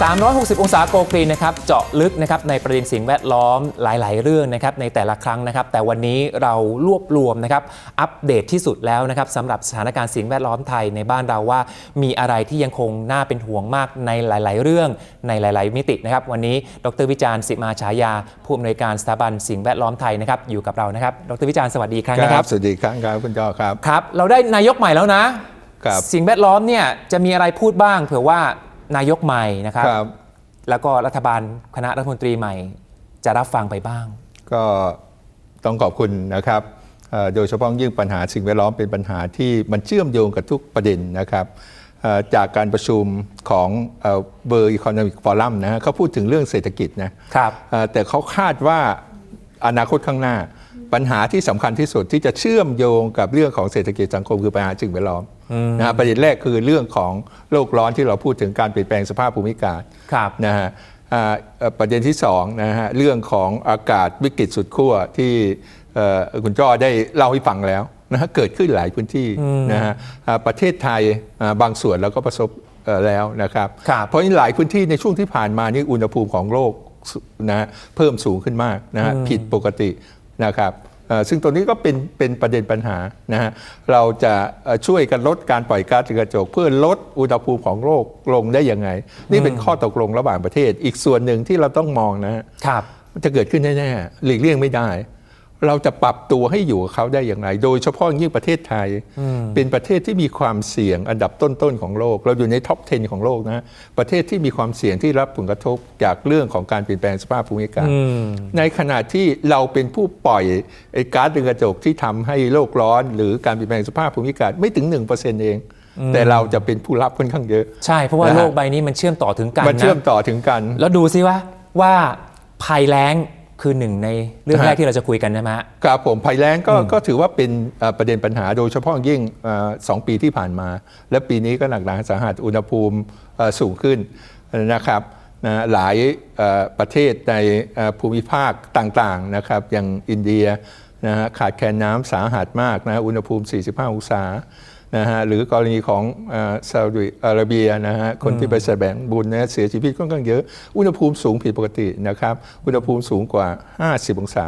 360 องศาโกกรีนนะครับเจาะลึกนะครับในประเด็นสิ่งแวดล้อมหลาย ๆ เรื่องนะครับในแต่ละครั้งนะครับ แต่วันนี้เรารวบรวมนะครับอัปเดตที่สุดแล้วนะครับสำหรับสถานการณ์สิ่งแวดล้อมไทยในบ้านเราว่า มีอะไรที่ยังคงน่าเป็นห่วงมากในหลาย ๆ เรื่องในหลาย ๆ มิตินะครับ วันนี้ดรวิจารณ์สิมาฉายา ผู้อำนวยการสถาบันสิ่งแวดล้อมไทยนะครับอยู่กับเรานะครับดรวิจารณ์สวัสดีอีกครั้งนะครับสวัสดีครับครับคุณจอครับครับ เราได้นายกใหม่แล้วนะครับสิ่งแวดล้อมเนี่ยจะมีอะไรพูดบ้างเผื่อว่า นายกใหม่นะครับ ครับ แล้วก็รัฐบาลคณะรัฐมนตรีใหม่ จะรับฟังไปบ้าง ก็ต้องขอบคุณนะครับเอ่อโดยเฉพาะยิ่งปัญหาสิ่งแวดล้อมเป็นปัญหาที่มันเชื่อมโยงกับทุกประเด็นนะครับเอ่อจากการประชุมของเบอร์อีคอนมิกฟอรัมนะฮะเขาพูดถึงเรื่องเศรษฐกิจนะครับ เอ่อแต่เขาคาดว่าอนาคตข้างหน้า ปัญหาที่สำคัญที่สุดที่จะเชื่อมโยงกับเรื่องของเศรษฐกิจสังคมคือปัญหาสิ่งแวดล้อม นะฮะประเด็นแรกคือเรื่องของโลกร้อนที่เราพูดถึงการเปลี่ยนแปลงสภาพภูมิอากาศครับนะฮะอ่าเอ่อประเด็นที่สองนะฮะเรื่องของอากาศวิกฤตสุดขั้วที่เอ่อคุณจ้อได้เล่าให้ฟังแล้วนะฮะเกิดขึ้นหลายพื้นที่นะฮะอ่าประเทศไทยอ่าบางส่วนเราก็ประสบเอ่อแล้วนะครับครับเพราะฉะนั้นหลายพื้นที่ในช่วงที่ผ่านมานี่อุณหภูมิของโลกสุนะฮะเพิ่มสูงขึ้นมากนะฮะผิดปกตินะครับเอ่อ ซึ่งตัวนี้ก็เป็นเป็นประเด็นปัญหานะฮะเราจะเอ่อช่วยกันลดการปล่อยก๊าซเรือนกระจก เพื่อลดอุณหภูมิของโลกลงได้ยังไง นี่เป็นข้อตกลงระหว่างประเทศ อีกส่วนหนึ่งที่เราต้องมองนะฮะครับมันจะเกิดขึ้นแน่ๆหลีกเลี่ยงไม่ได้ เราจะปรับตัวให้อยู่กับเขาได้อย่างไร โดยเฉพาะยิ่งประเทศไทย เป็นประเทศที่มีความเสี่ยงอันดับต้น ๆ ของโลก เราอยู่ในท็อป 10 ของโลกนะประเทศที่มีความเสี่ยงที่รับผลกระทบจากเรื่องของการเปลี่ยนแปลงสภาพภูมิอากาศในขณะที่เราเป็นผู้ปล่อยไอ้ก๊าซเรือนกระจกที่ทำให้โลกร้อน หรือการเปลี่ยนแปลงสภาพภูมิอากาศไม่ถึง 1%เองแต่เราจะเป็นผู้รับค่อนข้างเยอะ ใช่เพราะว่านะฮะโลกใบนี้มันเชื่อมต่อถึงกันมันเชื่อมนะต่อถึงกัน แล้วดูซิว่าว่าภัยแล้ง คือหนึ่งในเรื่องนะฮะแรกที่เราจะคุยกันใช่ไหมฮะครับผมภัยแล้งก็ก็ถือว่าเป็นเอ่อประเด็นปัญหาโดยเฉพาะยิ่งเอ่อสองปีที่ผ่านมา และปีนี้ก็หนักหนาสาหัสอุณหภูมิเอ่อสูงขึ้นนะครับนะหลายเอ่อประเทศในเอ่อภูมิภาคต่างๆนะครับอย่างอินเดียนะฮะขาดแคลนน้ำสาหัสมากนะอุณหภูมิ 45 องศา นะฮะหรือกรณีของเอ่อซาอุดิอาระเบียนะฮะคนที่ไปแสวงบุญนะเสียชีวิตค่อนข้างเยอะอุณหภูมิสูงผิดปกตินะครับอุณหภูมิสูงกว่า 50 องศา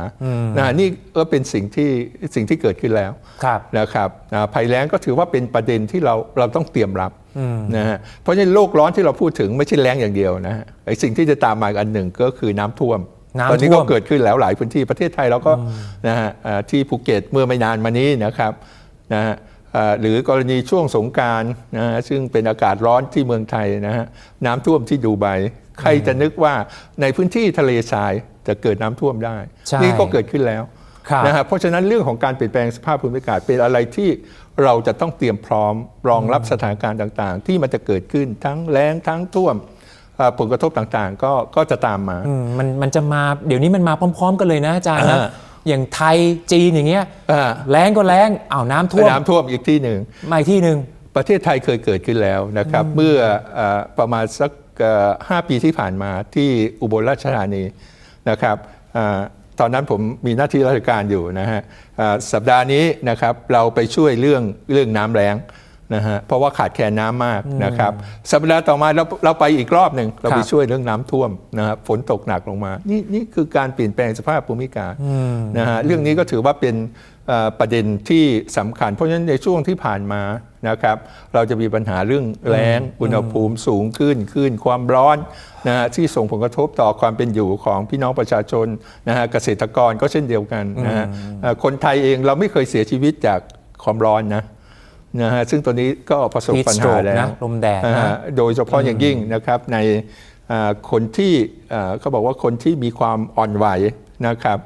นะฮะนี่ก็เป็นสิ่งที่สิ่งที่เกิดขึ้นแล้วครับนะครับอ่าภัยแล้งก็ถือว่าเป็นประเด็นที่เราเราต้องเตรียมรับนะฮะเพราะฉะนั้นโลกร้อนที่เราพูดถึงไม่ใช่แล้งอย่างเดียวนะฮะไอ้สิ่งที่จะตามมาอีกอันหนึ่งก็คือน้ำท่วมน้ำท่วมตอนนี้ก็เกิดขึ้นแล้วหลายพื้นที่ประเทศไทยเราก็นะฮะอ่าที่ภูเก็ตเมื่อไม่นานมานี้นะครับนะฮะอ่า หรือกรณีช่วงสงกรารนะฮะซึ่งเป็นอากาศร้อนที่เมืองไทยนะฮะน้ำท่วมที่ดูไบใครจะนึกว่าในพื้นที่ทะเลทรายจะเกิดน้ำท่วมได้ใช่นี่ก็เกิดขึ้นแล้วครับนะฮะเพราะฉะนั้นเรื่องของการเปลี่ยนแปลงสภาพภูมิอากาศเป็นอะไรที่เราจะต้องเตรียมพร้อมรองรับสถานการณ์ต่างๆ ที่มันจะเกิดขึ้นทั้งแล้งทั้งท่วมเอ่อผลกระทบต่างๆ ก็ก็จะตามมาอืมมันมันจะมาเดี๋ยวนี้มันมาพร้อม ๆ กันเลยนะอาจารย์นะ อ่าอย่างไทยจีนอย่างเงี้ยอ่า แล้งก็แล้งอ้าวน้ำท่วมน้ำท่วมอีกที่หนึ่ง มาอีกที่หนึ่ง ประเทศไทยเคยเกิดขึ้นแล้วนะครับ เมื่อเอ่อประมาณสักเอ่อห้าปีที่ผ่านมาที่อุบลราชธานีนะครับอ่าตอนนั้นผมมีหน้าที่ราชการอยู่นะฮะอ่าสัปดาห์นี้นะครับเราไปช่วยเรื่องเรื่องน้ำแล้ง นะฮะเพราะว่าขาดแคลนน้ำมากนะครับสัปดาห์ต่อมาเราเราไปอีกรอบหนึ่งเราไปครับช่วยเรื่องน้ำท่วมนะฮะฝนตกหนักลงมา นี่นี่คือการเปลี่ยนแปลงสภาพภูมิอากาศนะฮะเรื่องนี้ก็ถือว่าเป็นเอ่อประเด็นที่สำคัญ เพราะฉะนั้นในช่วงที่ผ่านมานะครับเราจะมีปัญหาเรื่องแล้งอุณหภูมิสูงขึ้นขึ้นความร้อนนะฮะที่ส่งผลกระทบต่อความเป็นอยู่ของพี่น้องประชาชนนะฮะเกษตรกรก็เช่นเดียวกันนะฮะเอ่อคนไทยเองเราไม่เคยเสียชีวิตจากความร้อนนะ นะฮะซึ่งตัวนี้ก็ประสบ Heat ปัญหา stroke แล้วนะลมแดดนะอ่าโดยเฉพาะอย่างยิ่งนะครับในอ่าคนที่อ่าเขาบอกว่าคนที่มีความอ่อนไหวนะครับ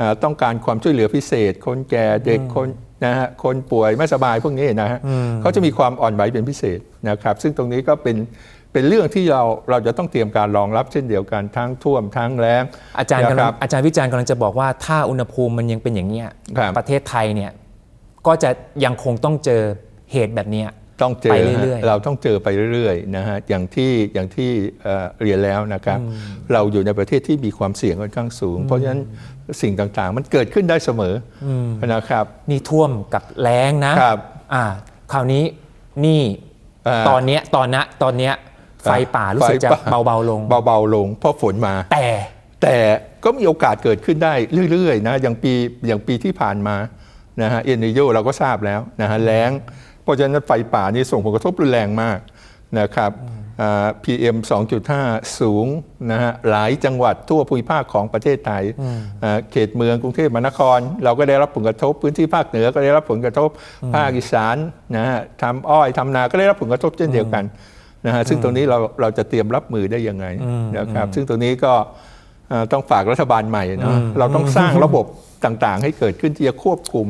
อ่าต้องการความช่วยเหลือพิเศษ คนแก่เด็กคนนะฮะคนป่วยไม่สบายพวกนี้นะฮะเขาจะมีความอ่อนไหวเป็นพิเศษนะครับ ซึ่งตรงนี้ก็เป็นเป็นเรื่องที่เราเราจะต้องเตรียมการรองรับเช่นเดียวกันทั้งท่วมทั้งแล้งอาจารย์กำนะคลัรังอาจารย์วิจารณ์กำลังจะบอกว่าถ้าอุณหภูมิมันยังเป็นอย่างเนี้ยครับประเทศไทยเนี่ยก็จะยังคงต้องเจอ เหตุแบบเนี้ยต้องเจไปอเรื่อยๆฮะเราต้องเจอไปเรื่อยๆนะฮะอย่างที่อย่างที่เอ่อเรียนแล้วนะครับ เราอยู่ในประเทศที่มีความเสี่ยงค่อนข้างสูง เพราะฉะนั้นสิ่งต่างๆ มันเกิดขึ้นได้เสมออนะครับนี่ท่วมกับแล้งนะครับอ่าคราวนี้นี่อ่าตอนเนี้ยตอนนะตอนเนี้ยไฟป่ารู้สึกจะไฟป่เบาๆลง เบาๆลง เพราะฝนมาแต่ แต่ก็มีโอกาสเกิดขึ้นได้เรื่อยๆนะอย่างปีอย่างปีที่ผ่านมานะฮะเอเนโยเราก็ทราบแล้วนะฮะแล้ง เพราะฉะนั้นไฟป่านี่ส่งผลกระทบรุนแรงมากนะครับอ่า PM 2.5 สูงนะฮะหลายจังหวัดทั่วภูมิภาคของประเทศไทยอ่าเขตเมืองกรุงเทพมหานคร เราก็ได้รับผลกระทบพื้นที่ภาคเหนือก็ได้รับผลกระทบภาคอีสานนะฮะทำอ้อยทำนาก็ได้รับผลกระทบเช่นเดียวกันนะฮะซึ่งตรงนี้เราเราจะเตรียมรับมือได้ยังไงนะครับซึ่งตรงนี้ก็เอ่อต้องฝากรัฐบาลใหม่เนาะเราต้องสร้างระบบต่างๆ ให้เกิดขึ้นที่จะควบคุม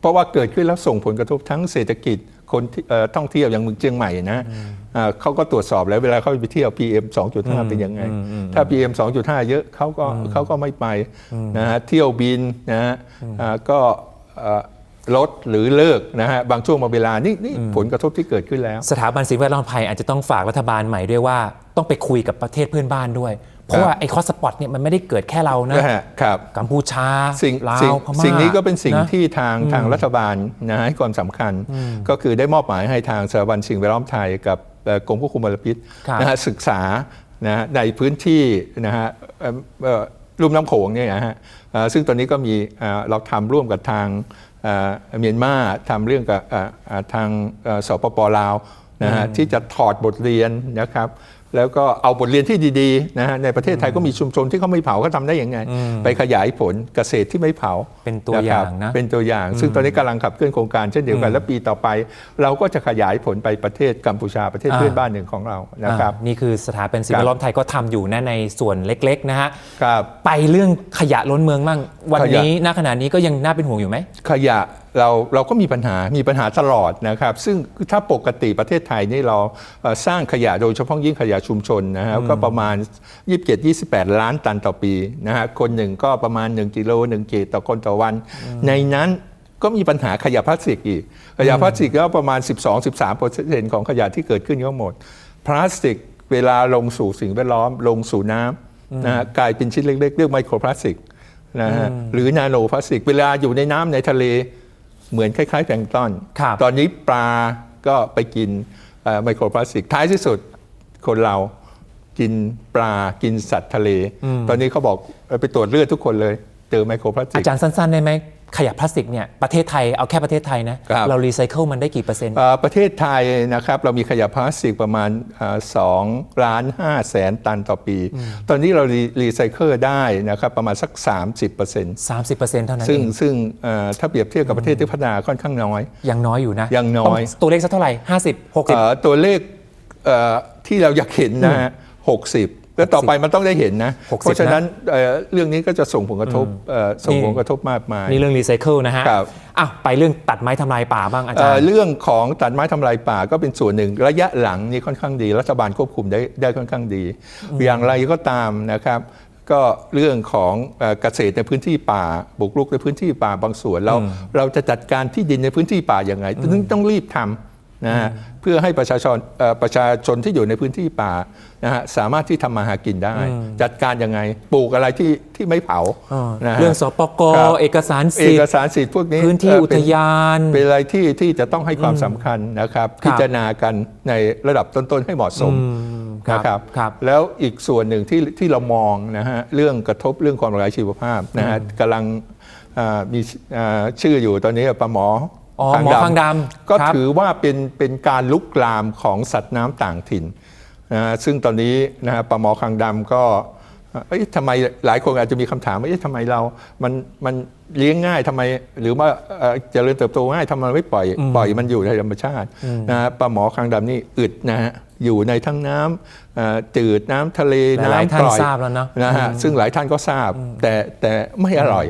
เพราะว่าเกิดขึ้นแล้วส่งผลกระทบทั้งเศรษฐกิจ คนที่เอ่อท่องเที่ยวอย่างเมืองเชียงใหม่นะอ่าเขาก็ตรวจสอบแล้วเวลาเขาไปเที่ยว PM 2.5 เป็นยังไง ถ้า PM 2.5 เยอะเขาก็เขาก็ไม่ไปนะฮะเที่ยวบินนะฮะอ่าก็เอ่อลดหรือเลิกนะฮะบางช่วงบางเวลานี่นี่ผลกระทบที่เกิดขึ้นแล้ว สถาบันสิ่งแวดล้อมภัยอาจจะต้องฝากรัฐบาลใหม่ด้วยว่าต้องไปคุยกับประเทศเพื่อนบ้านด้วย เพราะว่าไอ้คอสปอตเนี่ยมันไม่ได้เกิดแค่เรานะนะฮะครับกัมพูชาสิ่งลาสิ่งวพม่าสิ่งนี้ก็เป็นสิ่งะที่ทางทางรัฐบาลนะให้ความสำคัญ ก็คือได้มอบหมายให้ทางสถาบันสิ่งแวดล้อมไทยกับเอ่อกรมควบคุมมลพิษครับนะฮะศึกษานะฮะในพื้นที่นะฮะเอ่อเอ่อลุ่มน้ำโขงเนี่ยนะฮะเอ่อซึ่งตอนนี้ก็มีเอ่อเราทำร่วมกับทางเอ่อเมียนมาทำเรื่องกับเอ่อเอ่อทางเอ่อสปปลาวนะฮะที่จะถอดบทเรียนนะครับ แล้วก็เอาบทเรียนที่ดีๆนะฮะในประเทศไทยก็มีชุมชนที่เขาไม่เผาเขาทำได้ยังไง ไปขยายผลเกษตรที่ไม่เผาเป็นตัวอย่างครับนะเป็นตัวอย่าง ซึ่งตอนนี้กำลังขับเคลื่อนโครงการเช่นเดียวกัน และปีต่อไป เราก็จะขยายผลไปประเทศกัมพูชาประเทศอ่าเพื่อนบ้านหนึ่งของเรานะครับอ่านี่คือสถาบันสิ่งแวดล้อมไทยก็ทำอยู่นะในส่วนเล็กๆนะฮะครับไปเรื่องขยะล้นเมืองมั่งวันขยะนี้ณขณะนี้ก็ยังน่าเป็นห่วงอยู่ไหมขยะ เราเราก็มีปัญหา มีปัญหาตลอดนะครับ ซึ่งถ้าปกติประเทศไทยนี่เราเอ่อสร้างขยะโดยเฉพาะยิ่งขยะชุมชนนะครับก็ประมาณ 27-28 ล้านตันต่อปีนะฮะ คนหนึ่งก็ประมาณ 1กิโล1กิโลต่อคนต่อวัน ในนั้นก็มีปัญหาขยะพลาสติกอีก ขยะพลาสติกก็ประมาณ 12-13%ของขยะที่เกิดขึ้นทั้งหมด พลาสติกเวลาลงสู่สิ่งแวดล้อม ลงสู่น้ำนะฮะกลายเป็นชิ้นเล็กๆเรียกไมโครพลาสติกนะฮะหรือนาโนพลาสติก เวลาอยู่ในน้ำในทะเล เหมือนคล้ายๆแพลงก์ต้นครับตอนนี้ปลาก็ไปกินเอ่อไมโครพลาสติก ท้ายที่สุดคนเรากินปลากินสัตว์ทะเล ตอนนี้เขาบอกเอ่อไปตรวจเลือดทุกคนเลย เจอไมโครพลาสติอากจารย์สั้นๆได้ไหม ขยะพลาสติกเนี่ยประเทศไทยเอาแค่ประเทศไทยนะครับ เรารีไซเคิลมันได้กี่เปอร์เซ็นต์ เอ่อประเทศไทยนะครับเรามีขยะพลาสติกประมาณสองล้านห้าแสนตันต่อปี ตอนนี้เรารีรีไซเคิลได้นะครับประมาณสัก 30%เ30%เท่านั้นซึ่งเองซึ่งเอ่อถ้าเปรียบเทียบกับประเทศที่พัฒนาค่อนข้างน้อย ยังน้อยอยู่นะยังน้อย ต้ตัวเลขสักเท่าไหร่ 50 60 เอ่อตัวเลขเอ่อที่เราอยากเห็นนะฮะหกสิบ แล้วต่อไปมันต้องได้เห็นนะ 60เพราะฉะนั้นเอ่อเรื่องนี้ก็จะส่งผลกระทบเอ่อส่งนี่ ผลกระทบมากมาย นี่เรื่องรีไซเคิลนะฮะครับอะไปเรื่องตัดไม้ทำลายป่าบ้างอาเอ่จารอย์ เรื่องของตัดไม้ทำลายป่าก็เป็นส่วนหนึ่ง ระยะหลังนี่ค่อนข้างดี รัฐบาลควบคุมได้ได้ค่อนข้างดี อย่างไรก็ตามนะครับ ก็เรื่องของเอ่อเกษตรในพื้นที่ป่าบุกรุกในพื้นที่ป่าบางส่วนเราเราจะจัดการที่ดินในพื้นที่ป่าอย่างไรต้องต้องรีบทำ นะฮะเพื่อให้ประชาชนเอ่อประชาชนที่อยู่ในพื้นที่ป่านะฮะสามารถที่ทำมาหากินได้ จัดการยังไงปลูกอะไรที่ที่ไม่เผานะฮะเรื่องสปกครับเอกสารเอสิทกธิ์ สารสิทธิ์พวกนี้พื้นที่เเป็นอุทยานเป็นอะไรที่ที่จะต้องให้ความสำคัญนะครับครับพิจารณากันในระดับต้น ๆ ให้เหมาะสมครับนะครับครับ แล้วอีกส่วนหนึ่งที่ที่เรามองนะฮะเรื่องกระทบเรื่องความหลากหลายชีวภาพนะฮะกำลังอ่ามีอ่าชื่ออยู่ตอนนี้ปลาหมอ อ๋อหมอคางดำก็ครับ ถือว่าเป็นเป็นการลุกลามของสัตว์น้ำต่างถิ่นนะฮะซึ่งตอนนี้นะฮะปลาหมอคางดำก็เอ้ยทำไมหลายคนอาจจะมีคำถามว่าเอ๊ะทำไมเรา มันมันเลี้ยงง่ายทำไม หรือว่าเอ่อเจริญเติบโตง่ายทำไมไม่ปล่อยปล่อยมันอยู่ในธรรมชาตินะฮะปลาหมอคางดำนี่อึดนะฮะ อยู่ในทั้งน้ำเอ่อจืดน้ำทะเลหลายๆน้ำท่านปล่อยทราบแล้วเนอะนะฮะซึ่งหลายท่านก็ทราบ แต่แต่ไม่อร่อย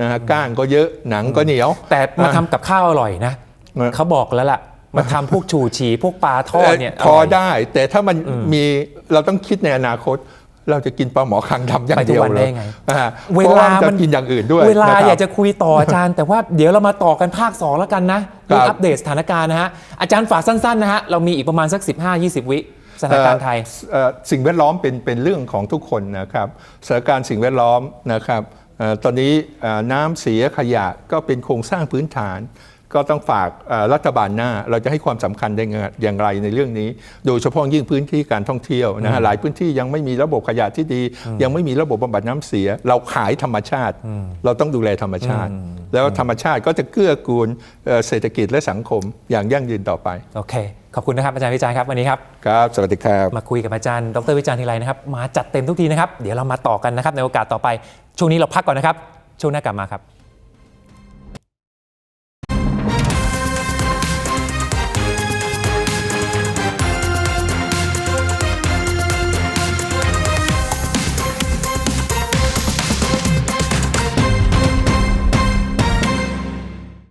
นะฮะก้างก็เยอะหนังก็เหนียว แต่มาทำกับข้าวอร่อยนะเออเขาบอกแล้วล่ะมาทำพวกฉูฉี่พวกปลาทอดเนี่ยเอ่อพอร่ยได้ แต่ถ้ามันมีเราต้องคิดในอนาคต เราจะกินปลาหมอคางดำอย่างเดียวไปทุกวันเลได้ยไงอ่าเวเพราะลาว่าจะมันกินอย่างอื่นด้วย เวลานะครับอยากจะคุยต่ออาจารย์ แต่ว่าเดี๋ยวเรามาต่อกันภาค 2 แล้วกันนะครัเรื่อบงอัปเดตสถานการณ์นะฮะ อาจารย์ฝากสั้นๆนะฮะ เรามีอีกประมาณสัก 15-20 วิสถานการณ์ไทยเอ่อสิ่งแวดล้อมเป็นเป็นเรื่องของทุกคนนะครับสถานการณ์สิ่งแวดล้อมนะครับเอ่อตอนนี้เอ่อน้ำเสียขยะก็เป็นโครงสร้างพื้นฐาน ก็ต้องฝากเอ่อรัฐบาลหน้า เราจะให้ความสำคัญได้ไงอย่างไรในเรื่องนี้ โดยเฉพาะยิ่งพื้นที่การท่องเที่ยวนะฮะหลายพื้นที่ยังไม่มีระบบขยะที่ดี ยังไม่มีระบบบำบัดน้ำเสีย เราขายธรรมชาติ เราต้องดูแลธรรมชาติ แล้วธรรมชาติก็จะเกื้อกูลเอ่อเศรษฐกิจและสังคมอย่างยั่งยืนต่อไปโอเคขอบคุณนะครับอาจารย์วิจารณ์ครับวันนี้ครับครับสวัสดีครับมาคุยกับอาจารย์ดรวิจารณ์ทีไรนะครับมาจัดเต็มทุกทีนะครับเดี๋ยวเรามาต่อกันนะครับในโอกาสต่อไปช่วงนี้เราพักก่อนนะครับช่วงหน้ากลับมาครับ